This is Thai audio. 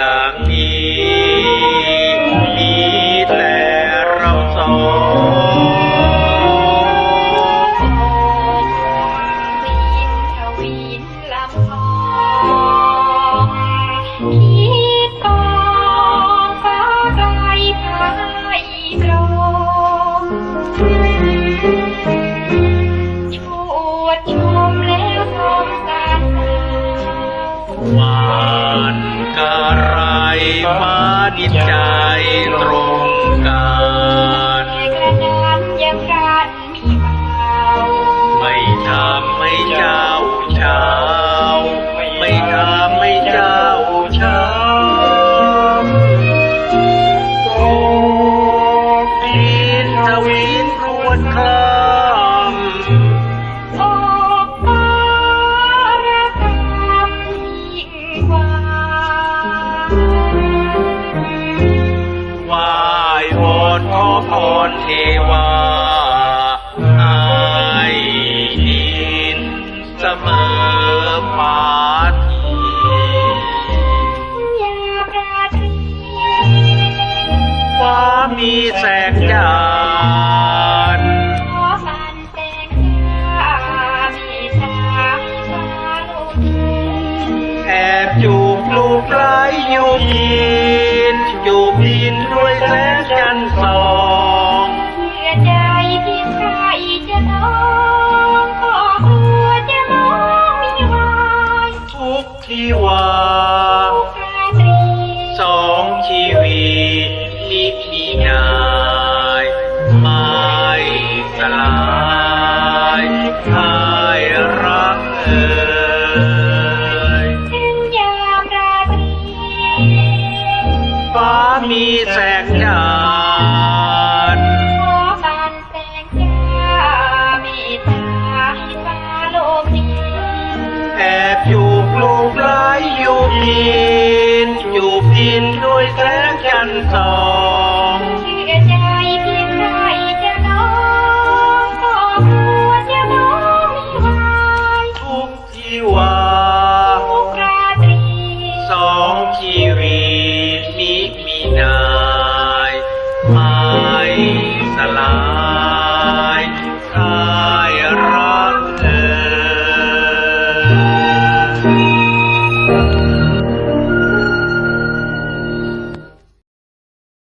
อย่างนี้มีแต่เราสองวิน พรเทวาให้ดินเสมอฟ้าทียามาฟ้ามีแสงจานขอบันแสงจ้ามีสายฟ้าลมแอบจูบลูกไหลอยู่กินจูบดินด้วยแสงีแสงยานโอบ้านแสงยามีตาอีตาโลกนี้แอบอยู่ลูกไร้อยู่กินอยู่พินด้วยแสงจันทร์สองทุกที่ว่า